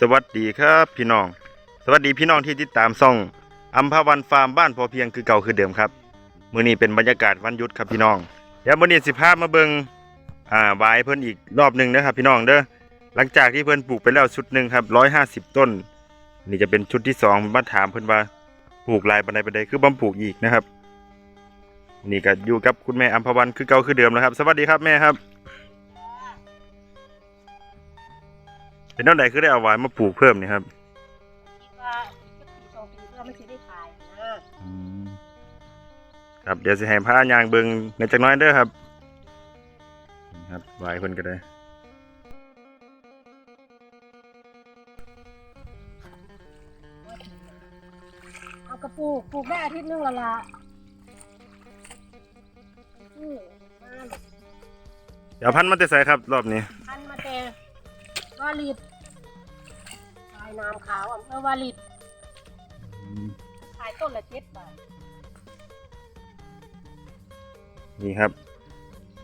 สวัสดีครับพี่น้อง สวัสดีพี่น้องที่ติดตามซ่องอัมพวันฟาร์มบ้านพอเพียงคือเก่าคือเดิมครับมื้อนี้เป็นบรรยากาศวันหยุดครับพี่น้องเดี๋ยวมื้อนี้สิพามาเบิงอ่าบายเพิ่นอีกรอบหนึ่งนะครับ พี่น้องเด้อหลังจากที่เพิ่นปลูกไปแล้วชุดหนึ่งครับ150ต้น นี่จะเป็นชุดที่สองมาถามเพิ่นว่าปลูกลายบันไดบันไดคือบ่ปลูกอีกนะครับ นี่ก็อยู่กับคุณแม่อัมพวันคือเก่าคือเดิมนะครับ สวัสดีครับแม่ครับ เป็นเท่าไหร่คือได้เอาไว้มาปลูกเพิ่มนี่ครับคิดว่าจะปีสองปีเพื่อไม่ใช่ได้ขายนะครับเดี๋ยวสิให้พายางเบิงในจักหน้อยเด้อครับนี่ครับไว้เพิ่นก็ได้ เอากระปลูกปลูกได้อาทิตย์หนึงและละนี่มันเดี๋ยวพันธุ์มาแต่ใส่ครับรอบนี้พันมาแต่วา ลิดขายน้ำขาวอำเภอวาลิดขายต้นละเจ็ดบาทนี่ครับ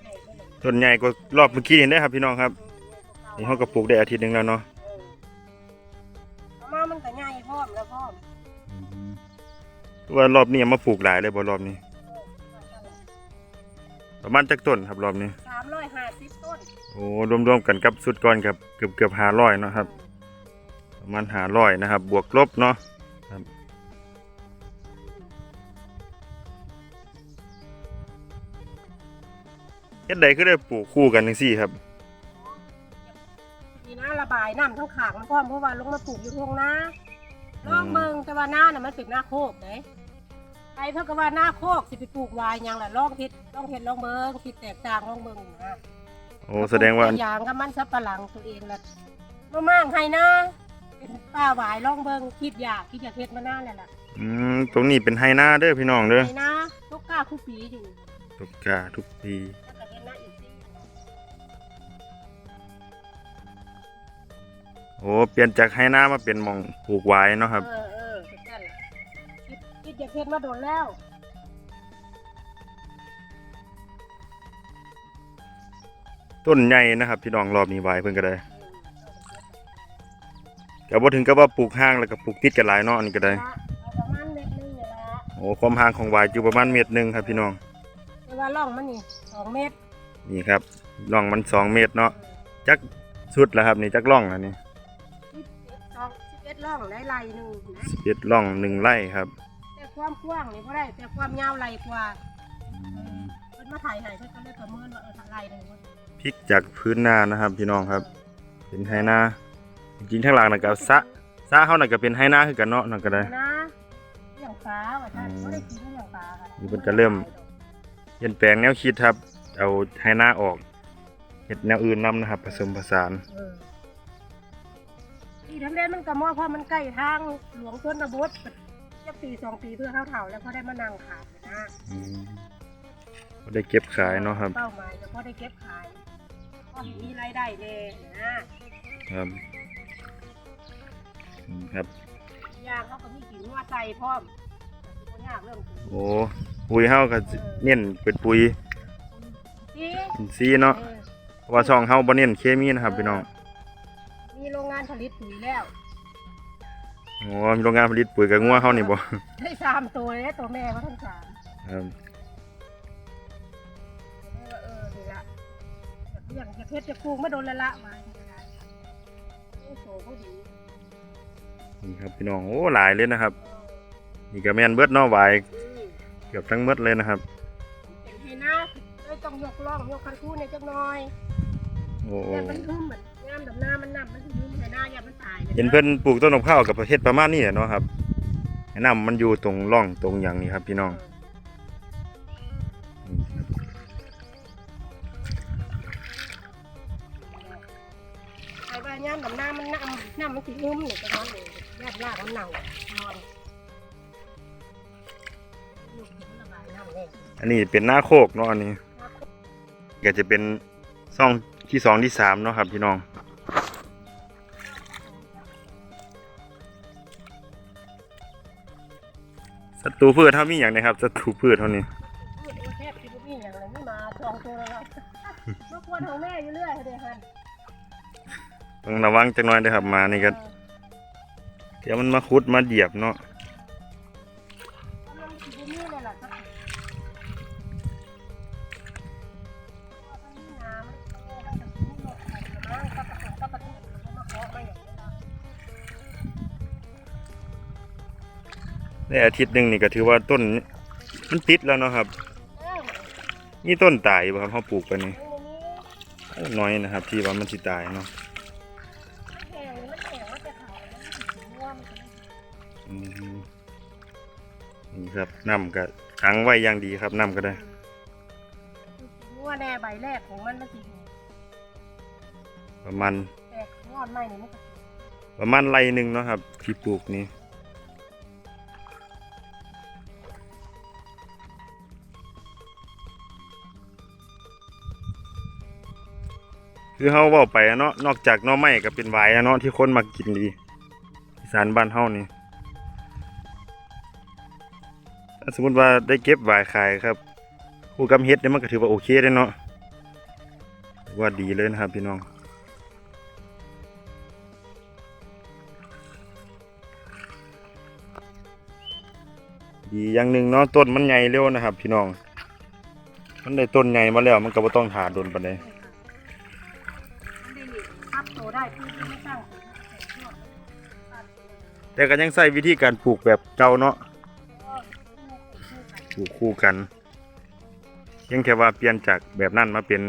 ให้ไปเลยต้นใหญ่กว่ารอบเมื่อกี้นี่ได้อครับ พี่น้องครับ นี่เขาก็ปลูกได้อาทิตย์หนึงแล้วเนาะเออเอามามันก็ใหญ่พร้อมแล้วพร้อมว่ารอบนี้เอามาปลูกหลายเลยบ่รอบนี้เออว่าซั่นล่ะประมาณจักต้นครับรอบนี้สามร้อยห้าสิบต้นโอ้รวมๆกันกับสุดก่อนครับเกือบเกือบห้าร้อยเนาะครับประมาณห้าร้อยนะครับ บวกลบเนาะครับเฮ็ดใดคือได้ปลูกคู่กันจังซี่ครับมีน้าระบายน้ำทั้งขางมันพร้อมเพราะว่าลงมาปลูกอยู่ทงนาลองเบิ่งแต่ว่าหน้าน่ะมันเป็นหน้าโคกเด้ ใครเพิ่นก็ว่าหน้าโคกสิไปปลูกวายหยังล่ะลองผิดลองเฮ็ดลองเบิ่งผิดแตกต่างลองเบิ่งนะโอ้แสดงว่าปลูกอย่างกับมันสับปะหลังตัวเองล่ะมะม่างให้นะเป็นป้าหวายลองเบิ่งคิดอยากคิดอยากเฮ็ดมานานแล้วล่ะอืมตรงนี้เป็นไฮนาเด้อพี่น้องเด้อให้นะตกกล้าคู่ปีอยู่ตกกาทุกปีแล้วก็เฮ็ดหน้าอีกสิโอ้เปลี่ยนจากไฮนามาเป็นหมองปลูกไว้เนาะครับ เออ คิดคิดอยากเฮ็ดมาโดนแล้ว ต้นใหญ่นะครับ พี่น้องรอบนี้ไว้เพิ่นก็ได้ก็บ่ถึงกับว่าปลูกห่างแล้วก็ปลูกติดกันหลายเนาะอันนี้ก็ได้ เอาประมาณเม็ดหนึงนี่ละโอ้ความห่างของไว้อยู่ประมาณเมตรหนึงครับพี่น้อง แต่ว่าร่องมันนี่สองเมตรนี่ครับร่องมันสองเมตรเนาะจักสุดแล้วครับนี่จักร่องแล้วนี่สิบเอ็ดสองสิบเอ็ดร่องได้ไรหนึ่งนะสิบเอ็ดร่องหนึ่งไร่ครับแต่ ความกว้างนี่ก็ได้แต่ความยาวไรกว่าเพิ่นมาถ่ายให้เพิ่นก็เลยประเมินว่าเออไรหนึ่งเพิ่นพลิกจากพื้นนานะครับ พี่น้องครับ เป็นไฮนาจริงๆข้างหลังน่ะก็สะสะเฮาน่ะก็เป็นไฮนาคือกันเนาะนั่นก็ได้นะเลี้ยงปลาว่าท่านอืมก็ได้กินเลี้ยงปลากันนี่เพิ่นก็เริ่มเปลี่ยนแปลงแนวคิดครับ เอาไฮนาออกเฮ็ดแนวอื่นนํนะครับ ผสมผสานเออที่ทำได้มันก็มอเพราะมันใกล้ทางหลวงชนบท จะปีสองปีเพื่อเข้าเถ่าแล้วเขาได้มานั่งขายนะอืมก็ได้เก็บขายเนาะครับ เป้าหมายจะพอได้เก็บขายพอมีรายได้แน่นะครับอืมครับ ยางเขาก็มีกินว่าใจพร้อมแต่ที่คนยากเรื่องกินโอ้ปุ๋ยเฮาก็เน้นเป็นปุ๋ยที่อินทรีย์เนาะเออเพราะว่าช่องเฮาบ่เน้นเคมีนะครับพี่น้อง มีโรงงานผลิตปุ๋ยแล้ว โอ้มีโรงงานผลิตปุ๋ยกับงัวเฮานี่บ่ได้สามตัวเลยตัวแม่เขาทั้งสามครับเออเอออย่างจะเพชรจะปลูกไม่โดนละละมาโอ้โหเขาดีนี่ครับพี่น้องโอ้หลายเลยนะครับนี่ก็แม่นเบิดเนาะหวายอืมเกือบทั้งเบิดเลยนะครับเป็นให้หน้าเลยต้องยกล่องยกคันคู่ในจักหน่อยโอ้แต่มันหึมเหมือนงามดำหน้า เห็นเพิ่นปลูกต้นมะพร้าวกับประเทศประมาณนี้แหละเนาะครับแนะนำมันอยู่ตรงร่องตรงอย่างนี้ครับพี่น้องนี่ครับไอ้บ้านย่ามดำหน้ามันน้ำน้ำมันสีหึมเนี่ยจังนั้นเลยยากยากมันเน่านอนลูกมันระบายน้ำเลยอันนี้เป็นหน้าโคกเนาะอันนี้ ก็จะเป็นซ่องที่สองที่สามเนาะครับพี่น้อง ตรูพืชเท่ามีอย่างนะครับศัตรูพืชเท่านี้พูดว่าแทบที่บ่มีอย่างไรนี่มาจองตัวแล้วมากวนของแม่อยู่เรื่อยเลยฮันต้องระวังจักหน่อยเด้อครับมานี่ก็เดี๋ยวมันมาคุดมาเหยียบเนาะ ในอาทิตย์หนึ่งนี่ก็ถือว่าต้นมันติดแล้วเนาะครับเออนี่ต้นตายบ่ครับเขาปลูกไปนี่มันอย่างนี้น้อยนะครับ ที่ว่ามันสิตายเนาะมันแข็งมันแข็งมันจะขาวมันสิม่วงมันจะอืมนี่ครับน้ำก็ขังไว้อย่างดีครับน้ำก็ได้ม่วงแน่ใบแรกของมันมันสิประมาณแตกงอนใหม่นี่มันก็ประมาณไรหนึ่งเนาะครับที่ปลูกนี่ คือเฮาเว้าไปอะเนาะนอกจากหน่อไม้ก็เป็นหวายอะเนาะที่คนมักกินดีอีสานบ้านเฮานี่ถ้าสมมติว่าได้เก็บหวายขายครับคู่กำเฮ็ดเนี่ยมันก็ถือว่าโอเคเลยเนาะว่าดีเลยนะครับพี่น้องดีอย่างหนึ่งเนาะต้นมันใหญ่เร็วนะครับ พี่น้อง มันได้ต้นใหญ่มาแล้วมันก็บ่ต้องถาโดนปานใด แต่ก็ยังใช้วิธีการปลูกแบบเก่าเนาะปลูกคู่กันเพียงแค่ว่าเปลี่ยนจากแบบนั้นมาเป็น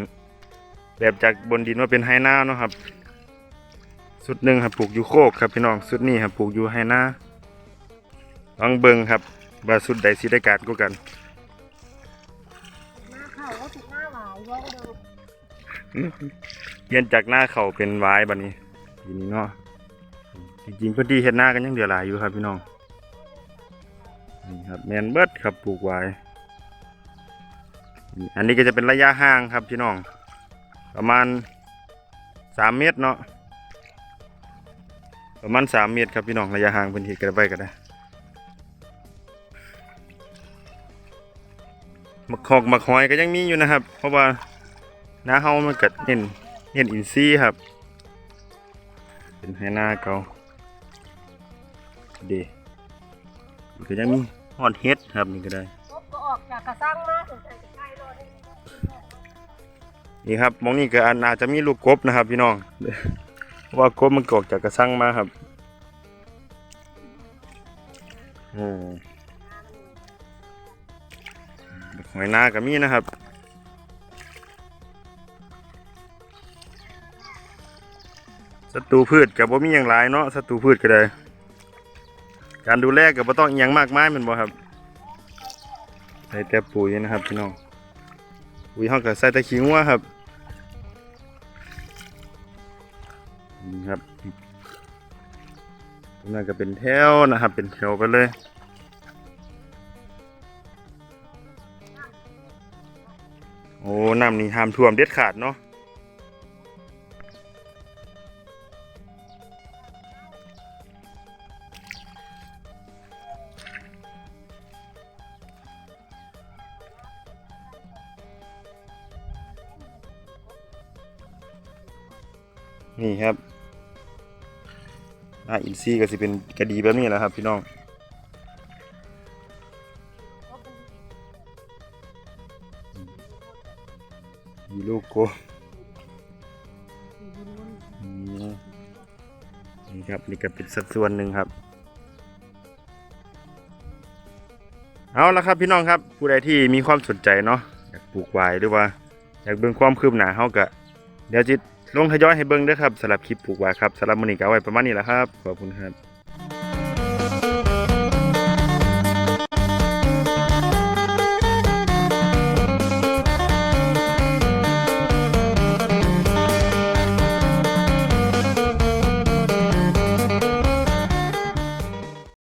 แบบจากบนดินมาเป็นไฮนาเนาะครับสุดหนึ่งครับปลูกอยู่โคกครับพี่น้องสุดนี้ครับปลูกอยู่ไฮนาลองเบิ่งครับว่าสุดใดสิได้การกว่ากันหน้าเข้าก็ติดหน้าหวายว่าก็เดิมเปลี่ยนจากหน้าเขาเป็นวายบัดนี้ทีนี้เนาะ จริงๆพื้นที่เฮ็ดหน้ากันยังเหลือดหลายอยู่ครับพี่น้องนี่ครับแมนเบิร์ดครับปลูกไว้อันนี้ก็จะเป็นระยะห่างครับพี่น้อง ประมาณสามเมตรเนาะประมาณสามเมตรครับพี่น้องระยะห่างพื้นที่กันไปก็ได้มักหอกมักหอยก็ยังมีอยู่นะครับ เพราะว่าหน้าเฮามันก็เน้นเน้นอินซีครับ เป็นให้หน้าเกา เดีมันก็ยังมีฮอดเฮ็ดครับนี่ก็ได้รถก็ออกจากกระซังมาถึงใส่ใกล้รถนี่นี่ครับมองนี่ก็อันอาจจะมีลูกกบนะครับ พี่น้องเพราะว่ากบมันกออกจากกระสังมาครับโอ้หอยนาก็มีนะครับศัตรูพืชกับบ่มีอย่างหลายเนาะศัตรูพืชก็ได้ การดูแลก็บ่ต้องอหยังมากมายแมันบ่ครับใส่แต่ปุ๋ยนะครับพี่น้องปุ๋ยเฮาก็ใส่แต่ขี้งัวครับนี่ครับตรงนั้นก็เป็นแถวนะครับ เป็นแถวไปเลยโอ้น้ำนี่ห้ามท่วมเด็ดขาดเนาะ นี่ครับหน้าอินซีย์ก็สิเป็นกระดีแบบนี้แหละครับ พี่น้องมีลูกโกนี่ครับนี่ก็เป็นสัดส่วนหนึ่งครับ เอาละครับพี่น้องครับ ผู้ใดที่มีความสนใจเนาะอยากปลูกไว้หรือว่า อยากเบิ่งความคืบหน้าเฮาก็เดี๋ยวจิต ลงทยอยให้เบิ่งเด้อครับสำหรับคลิปปลูกไว้ครับสำหรับมื้อนี้ก็เอาไว้ประมาณนี้แหละครับขอบคุณครับ